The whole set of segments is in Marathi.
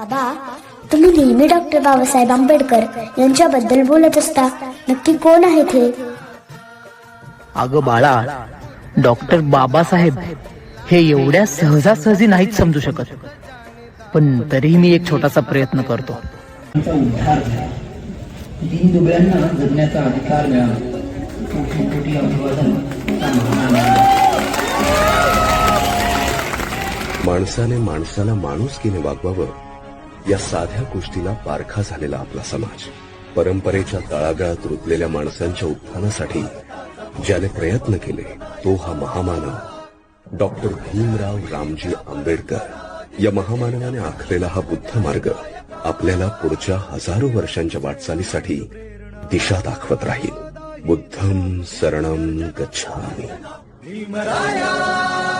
बाबा तुम्ही नेहमी डॉक्टर बाबासाहेब आंबेडकर यांच्याबद्दल बोलत असता. नक्की कोण आहेत ते अगं बाळा डॉक्टर बाबासाहेब हे एवढ्या सहजासहजी नाहीच समजू शकत. पण तरीही मी एक छोटासा प्रयत्न करतो. तीन जगण्याचा अधिकार मिळाला. माणसाने माणसाला माणूस केले वागवावं. या साध्या गोष्टीला बारखा झालेला आपला समाज. परंपरेच्या तळागाळात रुतलेल्या माणसांच्या उत्थानासाठी ज्याने प्रयत्न केले तो हा महामानव डॉक्टर भीमराव रामजी आंबेडकर. या महामानवाने आखलेला हा बुद्ध मार्ग आपल्याला पुढच्या हजारो वर्षांच्या वाटचालीसाठी दिशा दाखवत राहील. बुद्धम शरणम गच्छामी. भीमराया!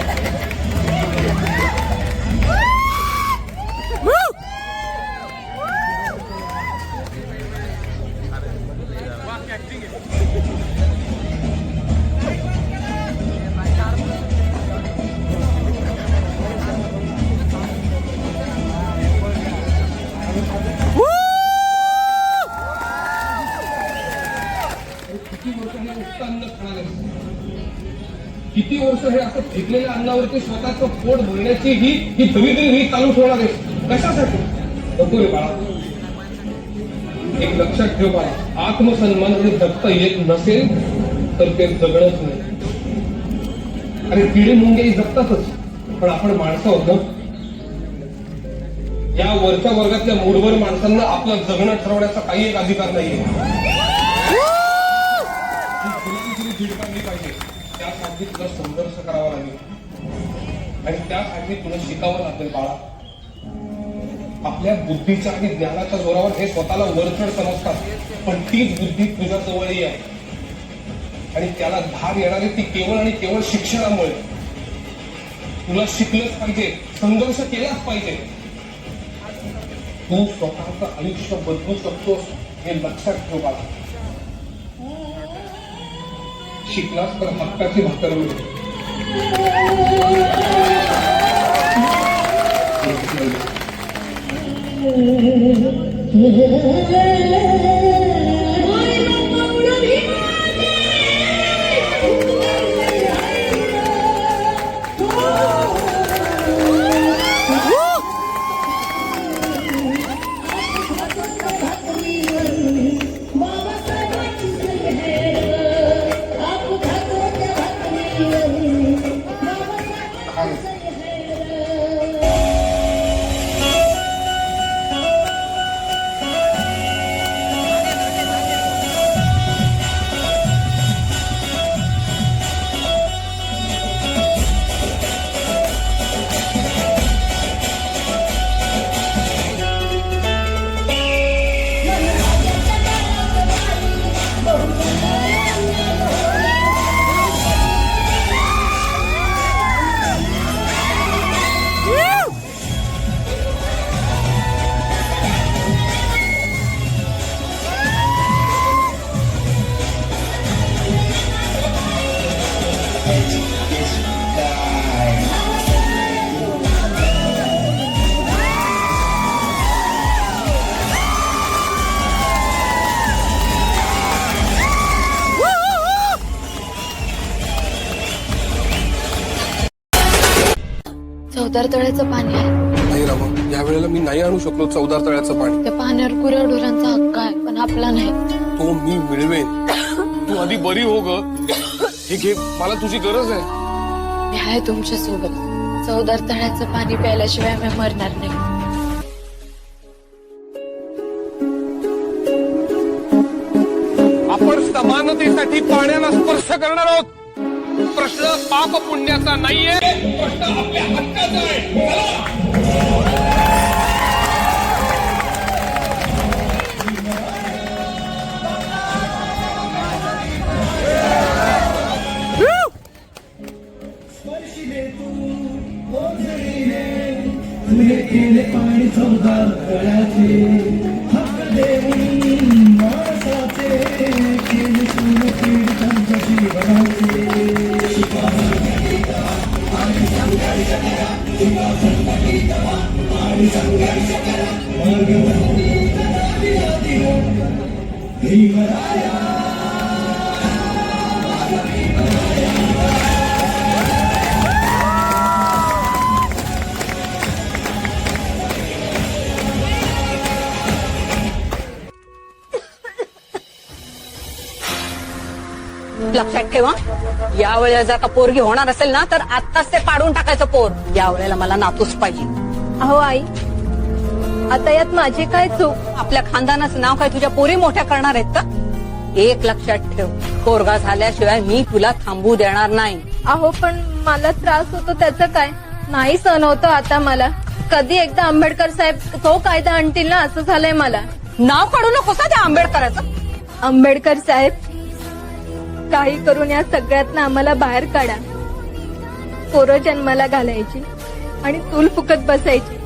किती वर्ष हे असं फेकलेल्या अन्नावरती स्वतःचं पोट भरण्याची ही ही दविद्री ही चालू ठेवणार आहे. कशासाठी? बघू रे बाळा. एक लक्षात ठेव बाळा. आत्मसन्मान आणि दत्त येत नसेल तर ते जगणच नाही. आणि किडे मुंगे जगतातच. पण आपण माणसं आहोत या वरच्या वर्गातल्या मूडवर माणसांना आपलं जगणं ठरवण्याचा काही एक अधिकार नाहीये. आणखी तुला संघर्ष करावा लागेल. आणि त्यासाठी तुला शिकावं लागेल बाळा. आपल्या बुद्धीच्या आणि ज्ञानाच्या जोरावर हे स्वतःला वरचढ समजतात पण तीच बुद्धी तुझ्या जवळही आहे. आणि त्याला धार येणारी ती केवळ आणि केवळ शिक्षणामुळे. तुला शिकलंच पाहिजे संघर्ष केलाच पाहिजे. तू स्वतःचं आयुष्य बदलू शकतोस हे लक्षात ठेवा शिकलास तर हक्काची भाकर होईल. चौदार तळ्याचं पाणी आहे. नाही रामा या वेळेला मी नाही आणू शकलो चौदार तळ्याचं पाणी. त्या पाण्यावर कुऱ्या डोरांचा हक्क आहे पण आपला नाही. तो मी मिळवेन. तू आधी बरी हो ग. हे घे मला तुझी गरज आहे. मी आहे तुमच्यासोबत. चौदार तळ्याचं पाणी प्यायल्याशिवाय मी मरणार नाही. आपण समानतेसाठी पाण्याला स्पर्श करणार आहोत. प्रश्न पाप पुण्याचा नाहीये. प्रश्न आपल्या हक्काचा आहे. लक्षात ठेवा. या वेळेला जर का पोरगी होणार असेल ना तर आत्ताच ते पाडून टाकायचं पोर. या वेळेला मला नातूच पाहिजे. अहो आई आता यात माझी काय चूक? आपल्या खानदानाचं नाव काय तुझ्या पोरी मोठ्या करणार आहेत का? एक लक्षात ठेव पोरगा झाल्याशिवाय मी तुला थांबू देणार नाही. अहो पण मला त्रास होतो त्याचं काय? नाही सहन होतं आता मला. कधी एकदा आंबेडकर साहेब तो कायदा आणतील ना असं झालंय मला. नाव काढू नकोस हा त्या आंबेडकराचं. आंबेडकर साहेब काही करून या सगळ्यात आम्हाला बाहेर काढा. पोरं जन्माला घालायची आणि चूल फुकत बसायची.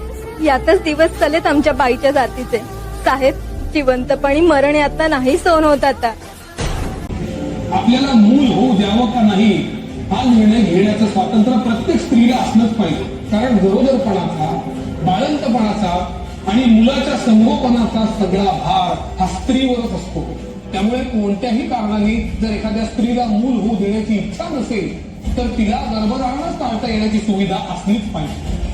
यातच दिवस चालेत आमच्या बाईच्या जातीचे. साहेब जिवंतपणी मरण आता नाही सहन होत आता. आपल्याला मूल होऊ द्यावं का नाही हा निर्णय घेण्याचं स्वातंत्र्य प्रत्येक स्त्रीला असलंच पाहिजे. कारण गरोदरपणाचा बाळंतपणाचा आणि मुलाच्या संगोपनाचा सगळा भार हा स्त्रीवरच असतो. त्यामुळे कोणत्याही कारणाने जर एखाद्या स्त्रीला मूल होऊ देण्याची इच्छा नसेल तर तिला गर्भधारणच टाळता येण्याची सुविधा असलीच पाहिजे.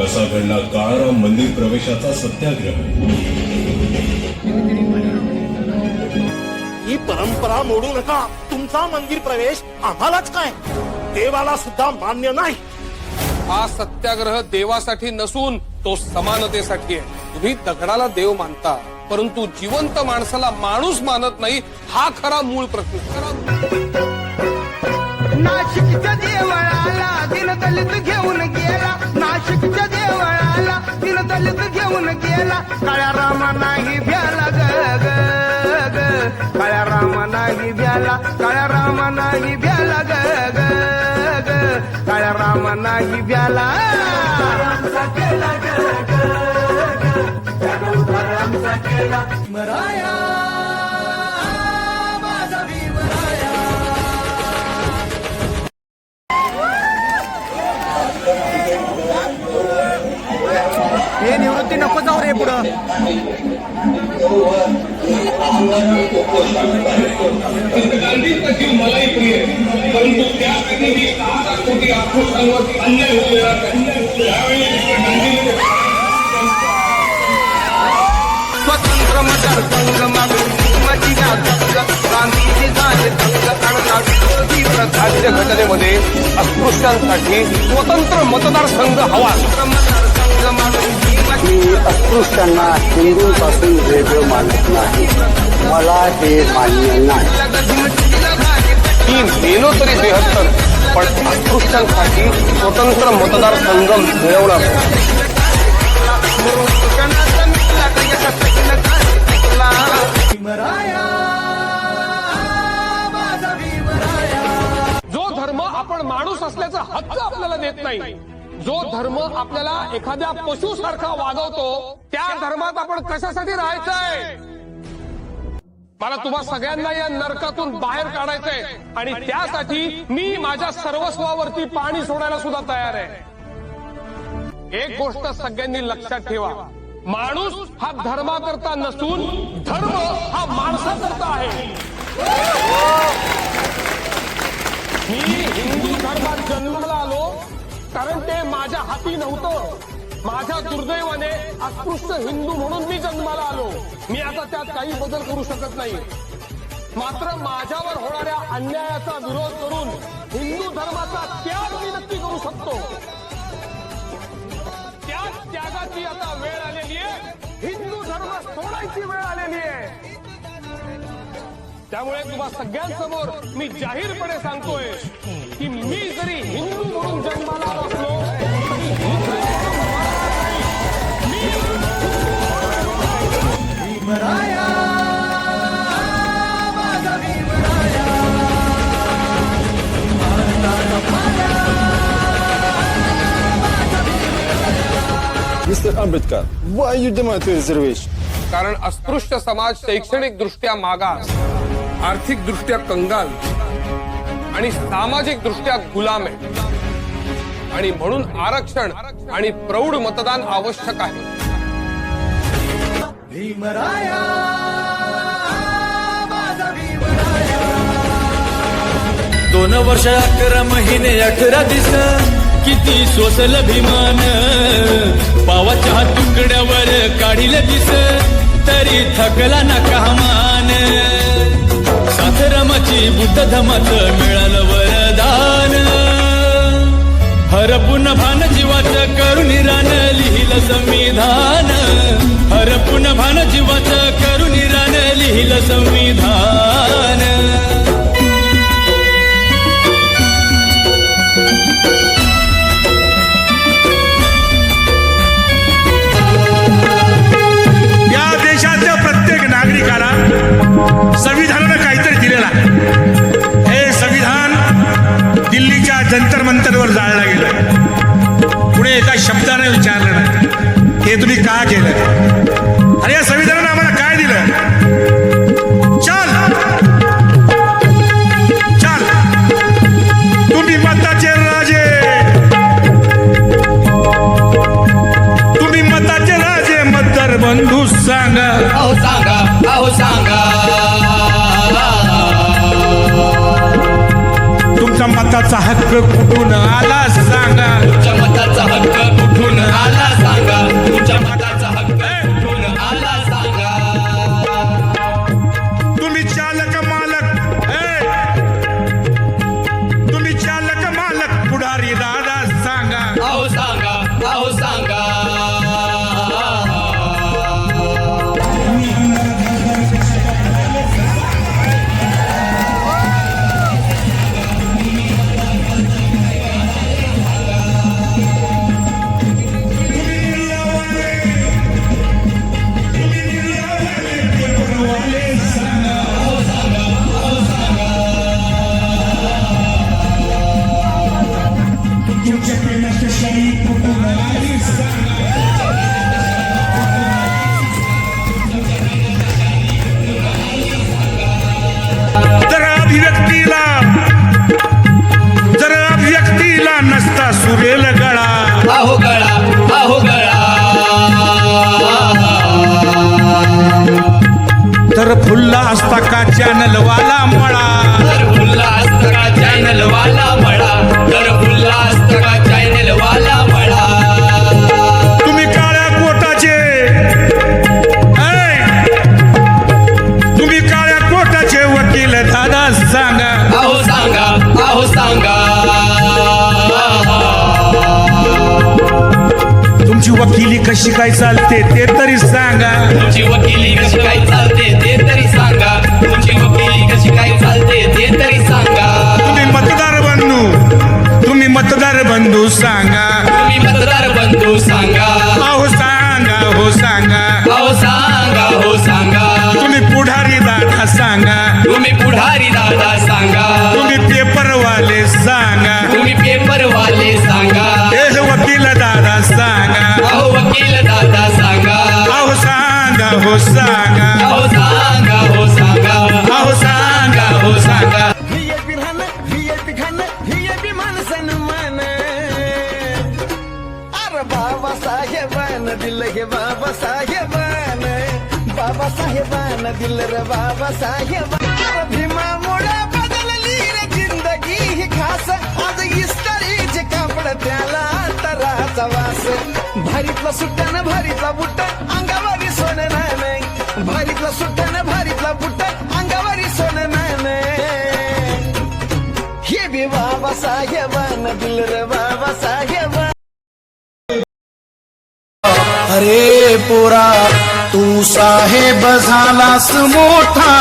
कसा घडला काळाराम मंदिर प्रवेशाचा सत्याग्रह. ही परंपरा मोडू नका. तुमचा मंदिर प्रवेश आम्हालाच काय? देवाला सुद्धा मान्य नाही. हा सत्याग्रह देवासाठी नसून तो समानतेसाठी आहे. तुम्ही दगडाला देव मानता परंतु जिवंत माणसाला माणूस मानत नाही हा खरा मूळ प्रश्न. खरा नाशिकच्या देवळाला दिन दलित घेऊन गेला. नाशिकच्या देवळाला दिन दलित घेऊन गेला. काळ्या रामा नाही भ्याला ग ग, काळ्या रामा नाही भ्याला काळ्या रामा नाही भ्याला ग ग, ग. काळ्या रामा नाही भ्याला. मराया. हे निवृत्ती नको जाऊ रे पुढं. स्वतंत्र गांधीजी झाले विरोधी राज्य घटनेमध्ये अस्पृश्यांसाठी स्वतंत्र मतदारसंघ हवा. मी अस्पृश्यांना हिंदूंपासून वेगळं मानत नाही. मला हे मान्य नाही. ही मेलो तरी बेहत्तर पण अस्पृश्यांसाठी स्वतंत्र मतदार संघ मिळवणार. जो धर्म आपण माणूस असल्याचा हक्क आपल्याला देत नाही. जो धर्म आपल्याला एखाद्या पशुसारखा वागवतो त्या धर्मात आपण कशासाठी राहायचंय? मला तुम्हा सगळ्यांना या नरकातून बाहेर काढायचंय आणि त्यासाठी मी माझ्या सर्वस्वावरती पाणी सोडायला सुद्धा तयार आहे. एक गोष्ट सगळ्यांनी लक्षात ठेवा. माणूस हा धर्माकरता नसून धर्म हा माणसाकरता आहे. मी हिंदू धर्मात जन्माला आलो कारण ते माझ्या हाती नव्हतं. माझ्या दुर्दैवाने अस्पृश्य हिंदू म्हणून मी जन्माला आलो. मी आता त्यात काही बदल करू शकत नाही. मात्र माझ्यावर होणाऱ्या अन्यायाचा विरोध करून हिंदू धर्माचा त्याग मी नक्की करू शकतो. त्या त्यागाची आता वेळ आलेली आहे. हिंदू धर्म सोडायची वेळ आलेली आहे. त्यामुळे तुम्हा सगळ्यांसमोर मी जाहीरपणे सांगतोय की मी जरी हिंदू म्हणून जन्माला असलो Ambedkar, why you demand a reservation? कारण अस्पृश्य समाज शैक्षणिक दृष्ट्या मागास आर्थिक दृष्ट्या कंगाल आणि सामाजिक दृष्ट्या गुलाम आहे. आणि म्हणून आरक्षण आणि प्रौढ मतदान आवश्यक आहे. दोन वर्ष अकरा महिने अठरा दिस किती सोसल भीमान पावाच्या तुकड्यावर काढील दिस तरी थकला ना कामान साथरमाची बुद्ध धमाच मिळालं वरदान. हरपुन भान जीवाचं करून रान लिहिलं संविधान. हरपुन भान जीवाच करून रान लिहिलं संविधान. या देशाच्या प्रत्येक नागरिकाला संविधानानं काहीतरी दिलेलं आहे. हे संविधान दिल्लीच्या जंतर मंतरवर जाळलं गेलं पुढे एका शब्दाने विचारलं नाही. हे तुम्ही का केलं? मताचा हक्क कुठून आलास का चॅनलवाला मळा? तर फुल्ला असतं का चॅनल वाला मळा. तर फुल्ला असतं का चॅनल वाला मळा. तुम्ही काळ्या कोटाचे! तुम्ही काळ्या कोटाचे वकील दादा सांगा. अहो सांगा. अहो सांगा. तुमची वकिली कशी काय चालते ते तरी सांगा. तुमची वकिली कशी काय चालते ते तरी तुमची नोकरी कशी काय चालते ते तरी सांगा. तुम्ही मतदार बंधू तुम्ही मतदार बंधू सांगा. तुम्ही मतदार बंधू सांगा. अहो सांगा हो सांगा. अहो सांगा हो सांगा. तुम्ही पुढारी दादा सांगा. तुम्ही पुढारी दादा सांगा. तुम्ही पेपरवाले सांगा. तुम्ही पेपरवाले सांगा. हे वकील दादा सांगा. अहो वकील दादा सांगा. अहो सांगा हो सांगा. तराचा वास भारीतला सुट्ट्यानं भारीतला बुट्ट अंगावरी सोनं नाही भारीतला सुट्ट्यानं भारीतला बुट्ट अंगावरी सोनं नाही हे बी बाबा साहेबान दिल रे बाबा साहेब अरे पोरा तू साहेब झालास मोठा.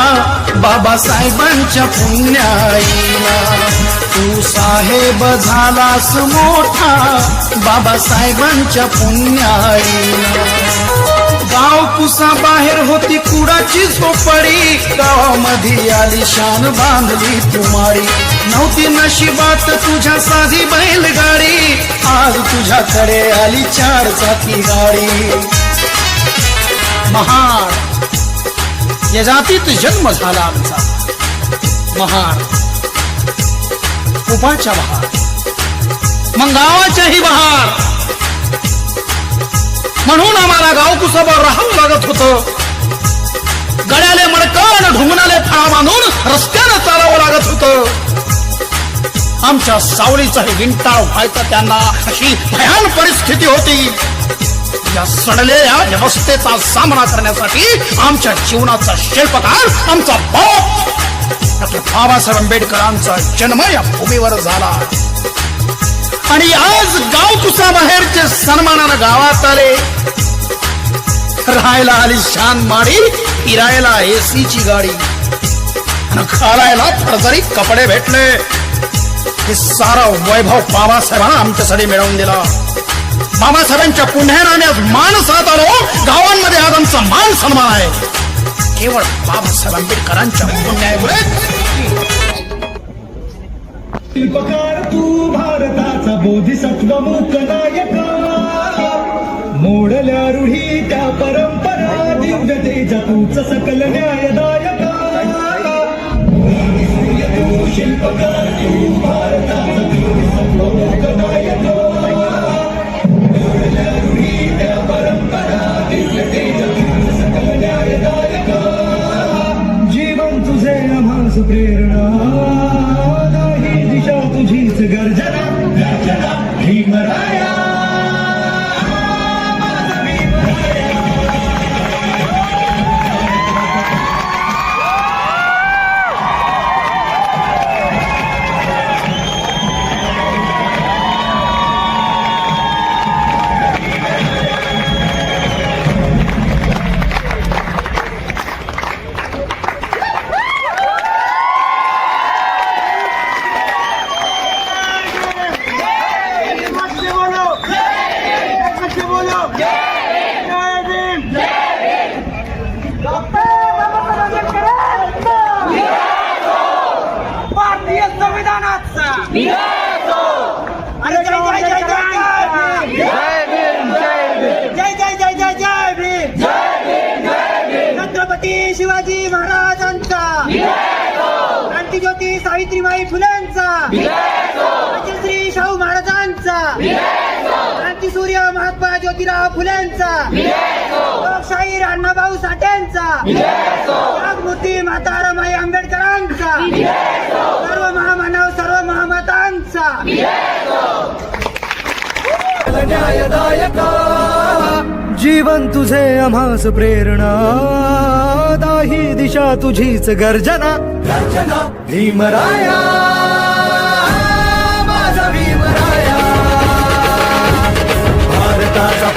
बाबासाहेबांच्या पुण्याईला. तू साहेब झालास मोठा बाबासाहेबांच्या पुण्याईला. गाव कुसा बाहेर होती कुडाची झोपडी गावामध्ये आली शान बांधली तुम्हारी नव्हती नशिबात तुझ्या साधी बैलगाडी आज तुझ्याकडे आली चार चाकी गाडी. महाड या जातीत जन्म झाला आमचा. महाड उपाच्या बहार. मग गावाच्याही बहार. म्हणून आम्हाला गाव कुसावर राहावं लागत होतं. गड्याले मडकण ढुंगणाले फळा बांधून रस्त्यानं चालावं लागत होतं. आमच्या सावळीचा हे विंटाळ व्हायचा त्यांना अशी भयान परिस्थिती होती. या सडलेल्या व्यवस्थेचा सामना करण्यासाठी आमच्या जीवनाचा शिल्पकार आमचा बाप डॉक्टर बाबासाहेब आंबेडकरांचा जन्म या भूमीवर झाला. आणि आज गाव कुसा बाहेरचे सन्मानानं गावात आले. राहायला आली शान माडी फिरायला एसीची गाडी. आणि घालायला कपडे भेटले. हे सारा वैभव बाबासाहेबांना आमच्यासाठी मिळवून दिला. बाबासाहेबांच्या पुण्याने आज मान साथ आलो. गावांमध्ये आज आमचा मान सन्मान आहे. केवळ बाबासाहेब आंबेडकरांच्या पुण्यामुळे. शिल्पकार तू भारताचा बोधिसत्व मूक नायका. मोडल्या रूढी त्या परंपरा दिव्य तेजा तूच सकल न्यायदायका. शिल्पकार तू भारताचा बोधिसत्व मूक नायका. गर्जना भारतीय संविधानाचा. अरे जय जय जय जय जय जय जय भीम छत्रपती शिवाजी महाराजांचा. क्रांतीज्योती सावित्रीबाई फुलेंचा. श्री शाहू महाराजांचा. क्रांतीसूर्य महात्मा ज्योतिराव फुलेंचा. नागमूर्ती माता रमाई आंबेडकरांचा. सर्व महामानव सर्व महामतांचा. जीवन तुझे आम्हास प्रेरणा. दाही दिशा तुझीच गर्जना. गर्जना. भीमराया. माझा भीमराया. भारताचा